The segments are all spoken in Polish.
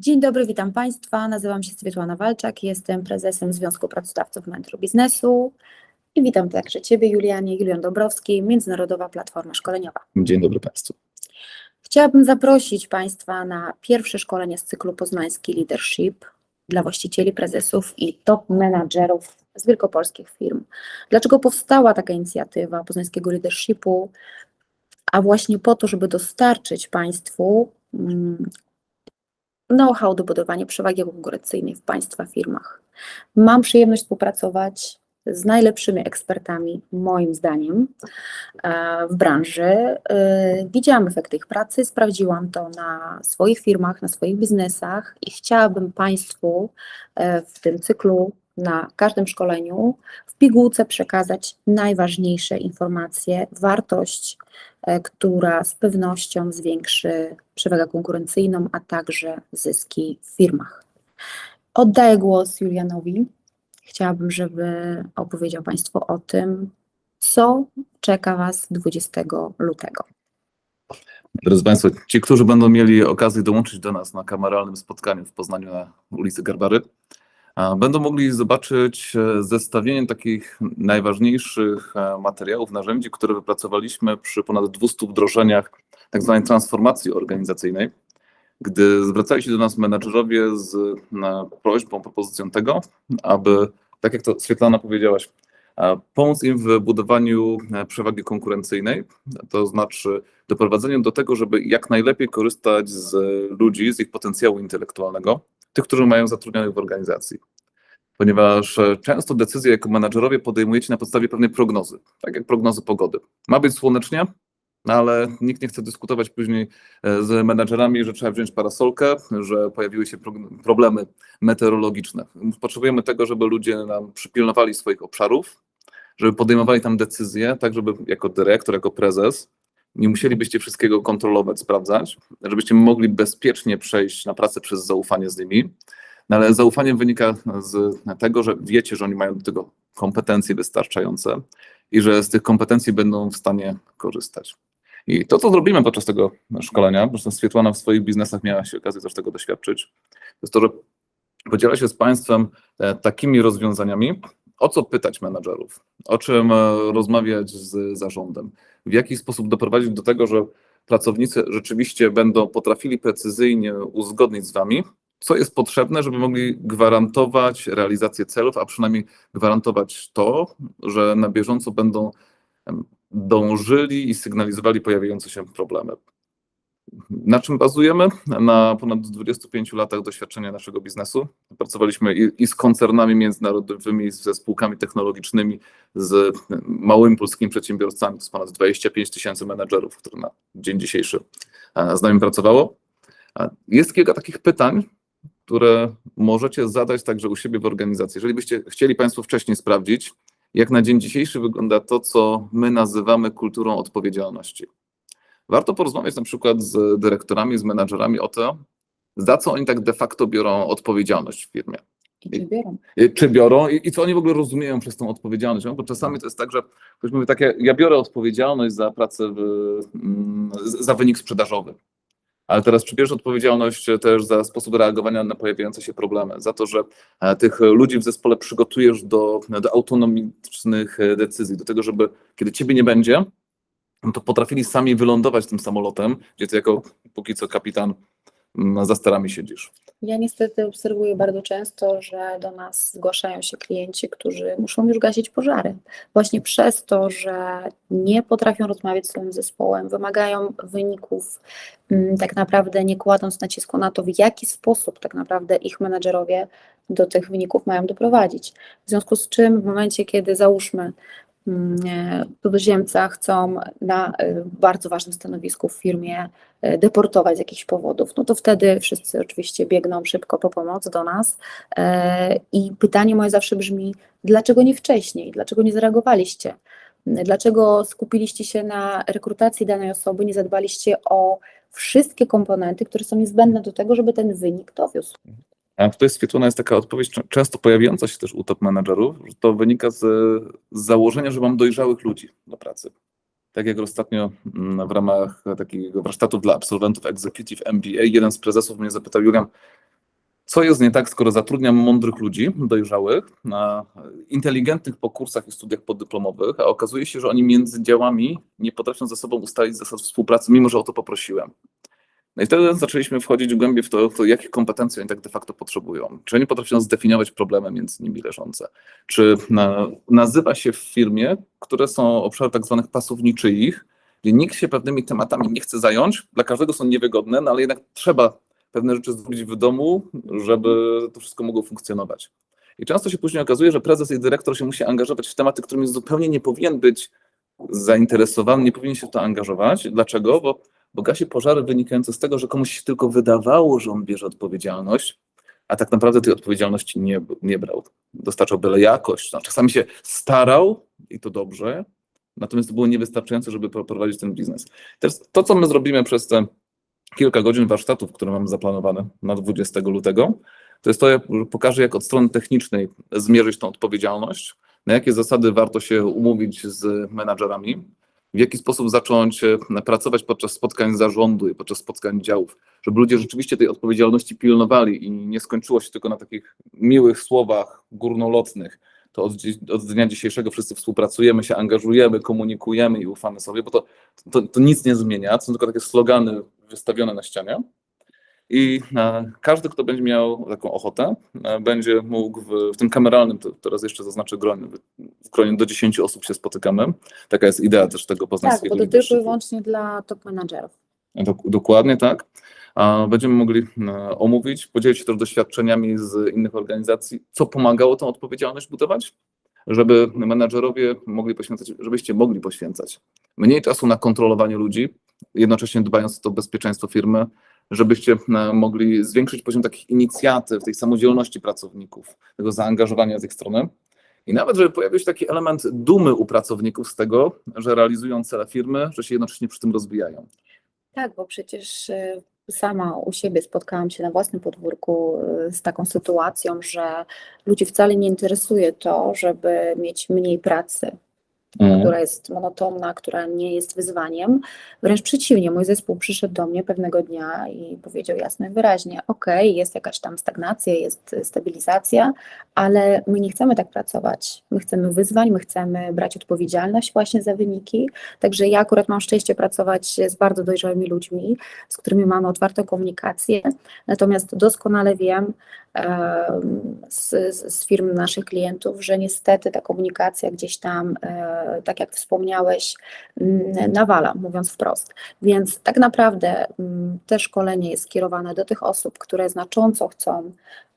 Dzień dobry, witam Państwa. Nazywam się Swietłana Walczak, jestem prezesem Związku Pracodawców Mentoru Biznesu i witam także Ciebie, Julianie, Julian Dąbrowski, Międzynarodowa Platforma Szkoleniowa. Dzień dobry Państwu. Chciałabym zaprosić Państwa na pierwsze szkolenie z cyklu Poznański Leadership dla właścicieli, prezesów i top menadżerów z wielkopolskich firm. Dlaczego powstała taka inicjatywa Poznańskiego Leadershipu? A właśnie po to, żeby dostarczyć Państwu mm, know-how do budowania przewagi konkurencyjnej w Państwa firmach. Mam przyjemność współpracować z najlepszymi ekspertami, moim zdaniem, e, w branży. E, Widziałam efekty ich pracy, sprawdziłam to na swoich firmach, na swoich biznesach i chciałabym Państwu e, w tym cyklu, na każdym szkoleniu, w pigułce przekazać najważniejsze informacje, wartość, która z pewnością zwiększy przewagę konkurencyjną, a także zyski w firmach. Oddaję głos Julianowi. Chciałabym, żeby opowiedział Państwu o tym, co czeka Was 20 lutego. Drodzy Państwo, ci, którzy będą mieli okazję dołączyć do nas na kameralnym spotkaniu w Poznaniu na ulicy Garbary, będą mogli zobaczyć e, zestawienie takich najważniejszych e, materiałów, narzędzi, które wypracowaliśmy przy ponad 200 wdrożeniach tak zwanej transformacji organizacyjnej, gdy zwracali się do nas menadżerowie z prośbą, propozycją tego, aby, tak jak to Swietlana powiedziałaś, pomóc im w budowaniu e, przewagi konkurencyjnej, to znaczy doprowadzeniu do tego, żeby jak najlepiej korzystać z ludzi, z ich potencjału intelektualnego, tych, którzy mają zatrudnionych w organizacji. Ponieważ e, często decyzje jako menadżerowie podejmujecie na podstawie pewnej prognozy, tak jak prognozy pogody. Ma być słonecznie, no ale nikt nie chce dyskutować później e, z menadżerami, że trzeba wziąć parasolkę, że pojawiły się problemy meteorologiczne. Potrzebujemy tego, żeby ludzie nam przypilnowali swoich obszarów, żeby podejmowali tam decyzje, tak żeby jako dyrektor, jako prezes nie musielibyście wszystkiego kontrolować, sprawdzać, żebyście mogli bezpiecznie przejść na pracę przez zaufanie z nimi. No ale zaufanie wynika z tego, że wiecie, że oni mają do tego kompetencje wystarczające i że z tych kompetencji będą w stanie korzystać. I to, co zrobimy podczas tego szkolenia, zresztą Swietłana w swoich biznesach miała się okazję też tego doświadczyć, to jest to, że podziela się z Państwem e, takimi rozwiązaniami, o co pytać menadżerów, o czym e, rozmawiać z zarządem, w jaki sposób doprowadzić do tego, że pracownicy rzeczywiście będą potrafili precyzyjnie uzgodnić z Wami, co jest potrzebne, żeby mogli gwarantować realizację celów, a przynajmniej gwarantować to, że na bieżąco będą dążyli i sygnalizowali pojawiające się problemy. Na czym bazujemy? Na ponad 25 latach doświadczenia naszego biznesu. Pracowaliśmy i, i z koncernami międzynarodowymi, ze spółkami technologicznymi, z małymi polskimi przedsiębiorcami. Jest ponad 25 tysięcy menedżerów, które na dzień dzisiejszy e, z nami pracowało. A Jest kilka takich pytań, które możecie zadać także u siebie w organizacji. Jeżeli byście chcieli Państwo wcześniej sprawdzić, jak na dzień dzisiejszy wygląda to, co my nazywamy kulturą odpowiedzialności. Warto porozmawiać na przykład z dyrektorami, z menadżerami o to, za co oni tak de facto biorą odpowiedzialność w firmie. I czy biorą? Y, Czy biorą i, i co oni w ogóle rozumieją przez tą odpowiedzialność? No, Bo czasami to jest tak, że ktoś mówi takie, ja biorę odpowiedzialność za pracę, w, mm, za wynik sprzedażowy. Ale teraz czy bierzesz odpowiedzialność też za sposób reagowania na pojawiające się problemy, za to, że e, tych ludzi w zespole przygotujesz do, do autonomicznych e, decyzji, do tego, żeby kiedy ciebie nie będzie, to potrafili sami wylądować tym samolotem, gdzie ty jako póki co kapitan mm, za sterami siedzisz. Ja niestety obserwuję bardzo często, że do nas zgłaszają się klienci, którzy muszą już gasić pożary. Właśnie przez to, że nie potrafią rozmawiać z swoim zespołem, wymagają wyników, mm, tak naprawdę nie kładąc nacisku na to, w jaki sposób tak naprawdę ich menadżerowie do tych wyników mają doprowadzić. W związku z czym w momencie, kiedy załóżmy cudzoziemca chcą na e, bardzo ważnym stanowisku w firmie e, deportować z jakichś powodów, no to wtedy wszyscy oczywiście biegną szybko po pomoc do nas. E, I pytanie moje zawsze brzmi, dlaczego nie wcześniej? Dlaczego nie zareagowaliście? Dlaczego skupiliście się na rekrutacji danej osoby, nie zadbaliście o wszystkie komponenty, które są niezbędne do tego, żeby ten wynik dowiózł? Tutaj Swietlana jest taka odpowiedź czę- często pojawiająca się też u top menedżerów, że to wynika z, z założenia, że mam dojrzałych ludzi do pracy. Tak jak ostatnio mm, w ramach takiego warsztatu dla absolwentów Executive MBA, jeden z prezesów mnie zapytał, Julian, Co jest nie tak, skoro zatrudniam mądrych ludzi, dojrzałych, inteligentnych po kursach i studiach poddyplomowych, a okazuje się, że oni między działami nie potrafią ze sobą ustalić zasad współpracy, mimo że o to poprosiłem. No i wtedy zaczęliśmy wchodzić głębiej w to, to jakich kompetencji oni tak de facto potrzebują. Czy oni potrafią zdefiniować problemy między nimi leżące? Czy na, nazywa się w firmie, które są obszary tak zwanych pasów niczyich, gdzie nikt się pewnymi tematami nie chce zająć, dla każdego są niewygodne, no ale jednak trzeba pewne rzeczy zrobić w domu, żeby to wszystko mogło funkcjonować. I często się później okazuje, że prezes i dyrektor się musi angażować w tematy, którymi zupełnie nie powinien być zainteresowany, nie powinien się w to angażować. Dlaczego? Bo, bo gasi pożary wynikające z tego, że komuś się tylko wydawało, że on bierze odpowiedzialność, a tak naprawdę tej odpowiedzialności nie, nie brał. Dostarczał byle jakość. No, czasami się starał i to dobrze, natomiast to było niewystarczające, żeby prowadzić ten biznes. Teraz to, co my zrobimy przez te kilka godzin warsztatów, które mamy zaplanowane na 20 lutego, to jest to, jak pokażę, jak od strony technicznej zmierzyć tą odpowiedzialność, na jakie zasady warto się umówić z menadżerami, w jaki sposób zacząć e, pracować podczas spotkań zarządu i podczas spotkań działów, żeby ludzie rzeczywiście tej odpowiedzialności pilnowali i nie skończyło się tylko na takich miłych słowach górnolotnych. To od, od dnia dzisiejszego wszyscy współpracujemy, się angażujemy, komunikujemy i ufamy sobie, bo to, to, to nic nie zmienia, to są tylko takie slogany wystawione na ścianie. I e, każdy, kto będzie miał taką ochotę, e, będzie mógł w, w tym kameralnym, to teraz jeszcze zaznaczę gronie, w gronie do 10 osób się spotykamy. Taka jest idea też tego Tak, poznańskiego bo to tylko i leadershipu. wyłącznie dla top menadżerów. Dok- Dokładnie tak. Będziemy mogli e, omówić, podzielić się też doświadczeniami z innych organizacji, co pomagało tą odpowiedzialność budować, żeby menadżerowie mogli poświęcać, żebyście mogli poświęcać mniej czasu na kontrolowanie ludzi, jednocześnie dbając o to bezpieczeństwo firmy, żebyście e, mogli zwiększyć poziom takich inicjatyw, tej samodzielności pracowników, tego zaangażowania z ich strony. I nawet, żeby pojawił się taki element dumy u pracowników z tego, że realizują cele firmy, że się jednocześnie przy tym rozwijają. Tak, bo przecież e, sama u siebie spotkałam się na własnym podwórku e, z taką sytuacją, że ludzi wcale nie interesuje to, żeby mieć mniej pracy, która jest monotonna, która nie jest wyzwaniem. Wręcz przeciwnie, mój zespół przyszedł do mnie pewnego dnia i powiedział jasno i wyraźnie: OK, jest jakaś tam stagnacja, jest stabilizacja, ale my nie chcemy tak pracować. My chcemy wyzwań, my chcemy brać odpowiedzialność właśnie za wyniki. Także ja akurat mam szczęście pracować z bardzo dojrzałymi ludźmi, z którymi mamy otwartą komunikację. Natomiast doskonale wiem em, z, z firm naszych klientów, że niestety ta komunikacja gdzieś tam, e, tak jak wspomniałeś, nawala, mówiąc wprost. Więc tak naprawdę te szkolenie jest skierowane do tych osób, które znacząco chcą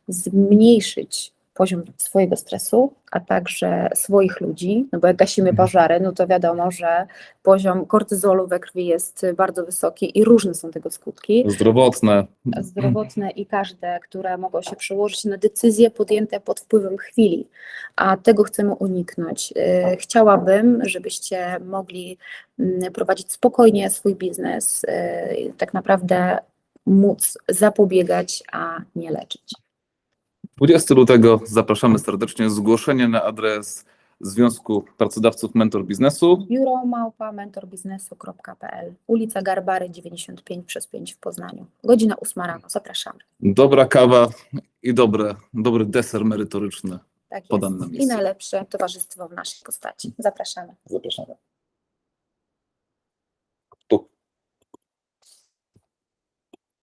zmniejszyć poziom swojego stresu, a także swoich ludzi, no bo jak gasimy pożary, no to wiadomo, że poziom kortyzolu we krwi jest bardzo wysoki i różne są tego skutki Zdrowotne. zdrowotne i każde, które mogą się przełożyć na decyzje podjęte pod wpływem chwili, a tego chcemy uniknąć. Y, Chciałabym, żebyście mogli mm, prowadzić spokojnie swój biznes, y, tak naprawdę móc zapobiegać, a nie leczyć. 20 lutego zapraszamy serdecznie. Zgłoszenie na adres Związku Pracodawców Mentor Biznesu. Biuro małpa mentorbiznesu.pl, ulica Garbary 95 przez 5 w Poznaniu. Godzina 8 rano, zapraszamy. Dobra kawa i dobre, dobry deser merytoryczny. Tak Podane na jest. I najlepsze towarzystwo w naszej postaci. Zapraszamy. Zapraszamy.